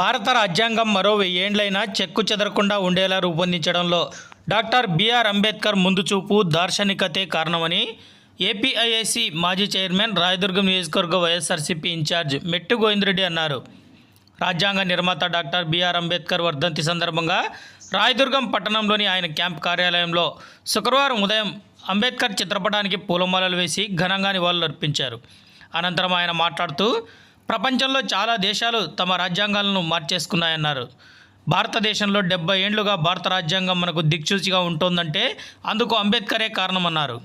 భారత రాజ్యాంగం మరో వెయ్యేండ్లైనా చెక్కు చెదరకుండా ఉండేలా రూపొందించడంలో డాక్టర్ బిఆర్ అంబేద్కర్ ముందు చూపు దార్శనికతే కారణమని ఏపీఐఐసి మాజీ చైర్మన్ రాయదుర్గం నియోజకవర్గ వైఎస్ఆర్సీపీ ఇన్ఛార్జ్ మెట్టు గోవిందరెడ్డి అన్నారు. రాజ్యాంగ నిర్మాత డాక్టర్ బిఆర్ అంబేద్కర్ వర్ధంతి సందర్భంగా రాయదుర్గం పట్టణంలోని ఆయన క్యాంప్ కార్యాలయంలో శుక్రవారం ఉదయం అంబేద్కర్ చిత్రపటానికి పూలమాలలు వేసి ఘనంగా నివాళులర్పించారు. అనంతరం ఆయన మాట్లాడుతూ ప్రపంచంలో చాలా దేశాలు తమ రాజ్యాంగాలను మార్చేసుకున్నాయన్నారు. భారతదేశంలో డెబ్బై ఏండ్లుగా భారత రాజ్యాంగం మనకు దిక్సూచిగా ఉంటుందంటే అందుకు అంబేద్కరే కారణమన్నారు.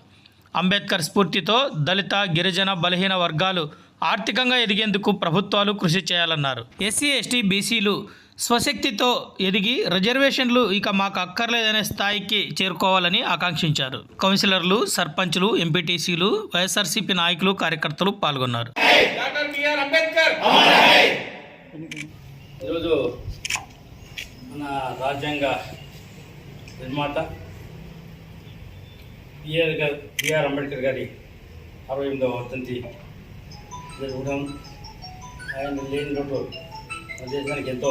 అంబేద్కర్ స్ఫూర్తితో దళిత గిరిజన బలహీన వర్గాలు ఆర్థికంగా ఎదిగేందుకు ప్రభుత్వాలు కృషి చేయాలన్నారు. ఎస్సీ ఎస్టీ బీసీలు స్వశక్తితో ఎదిగి రిజర్వేషన్లు ఇక మాకు అక్కర్లేదనే స్థాయికి చేరుకోవాలని ఆకాంక్షించారు. కౌన్సిలర్లు సర్పంచులు ఎంపీటీసీలు వైఎస్ఆర్సీపీ నాయకులు కార్యకర్తలు పాల్గొన్నారు. Doctor B R Ambedkar! ఈరోజు మన రాజ్యాంగ నిర్మాత బిఆర్ గారు బిఆర్ అంబేద్కర్ గారి అరవై ఎనిమిదవ జరగడం ఆయన లేని లోటు మన దేశానికి ఎంతో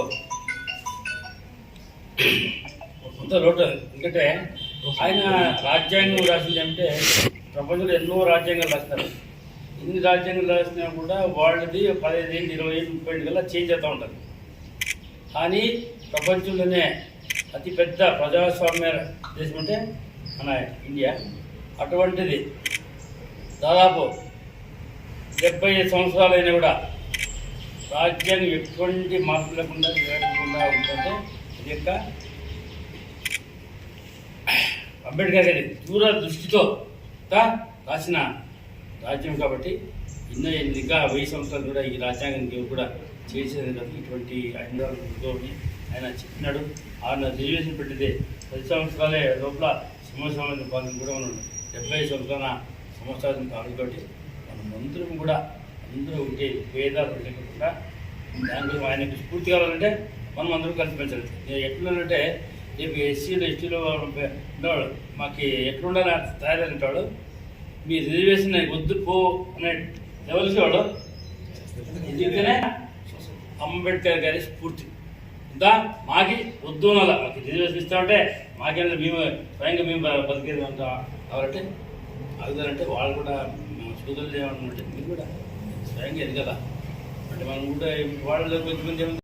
ఎంతో లోటు. ఎందుకంటే ఆయన రాజ్యాంగం రాసింది అంటే ప్రపంచంలో ఎన్నో రాజ్యాంగాలు రాస్తారు. ఎన్ని రాజ్యాంగాలు రాసినా కూడా వాళ్ళది పదిహేను ఏళ్ళు ఇరవై ఏళ్ళు ముప్పై ఏళ్ళు కల్లా చేంజ్ అవుతూ ఉంటుంది. కానీ ప్రపంచంలోనే అతిపెద్ద ప్రజాస్వామ్య దేశం అంటే మన ఇండియా. అటువంటిది దాదాపు డెబ్బై సంవత్సరాలైనా కూడా రాజ్యాంగం ఎటువంటి మార్పు లేకుండా లేకుండా ఉంటుంటే యొక్క అంబేద్కర్ గారి దూర దృష్టితో రాసిన రాజ్యం కాబట్టి ఎన్నో ఎన్ని- ఇంకా వెయ్యి సంవత్సరాలు కూడా ఈ రాజ్యాంగం కూడా చేసేది కాదు. ఇటువంటి ఐదు ఆయన చెప్పినాడు. ఆయన రిజర్వేషన్ పెట్టితే పది సంవత్సరాలే లోపల సంవత్సరాల పాలన కూడా మనం డెబ్బై సంవత్సరాల సంవత్సరాల కాబట్టి మన మంత్రులు కూడా అందరూ ఉంటే భేదాలు లేకుండా దాంట్లో ఆయనకు స్ఫూర్తి కావాలంటే మనం అందరూ కలిసి పెంచాలి ఎట్లుందంటే రేపు ఎస్సీలు ఎస్టీలో ఉండేవాడు మాకు ఎట్లుండాలి తయారైనవాడు మీ రిజర్వేషన్ వద్దు పో అనే లెవెల్కి వాడు ఎందుకనే అంబేద్కర్ గారి స్ఫూర్తి. ఇంకా మాకి వద్దు అలా మాకు రిజర్వేషన్ ఇస్తామంటే మాకేమైనా మేము స్వయంగా మేము బతికేది అంతా కాబట్టి అడుగుతారంటే వాళ్ళు కూడా సూదులు ఏమంటున్నట్టే మీరు కూడా స్వయంగా ఎదగదా అంటే మనం కూడా వాళ్ళ కొంతమంది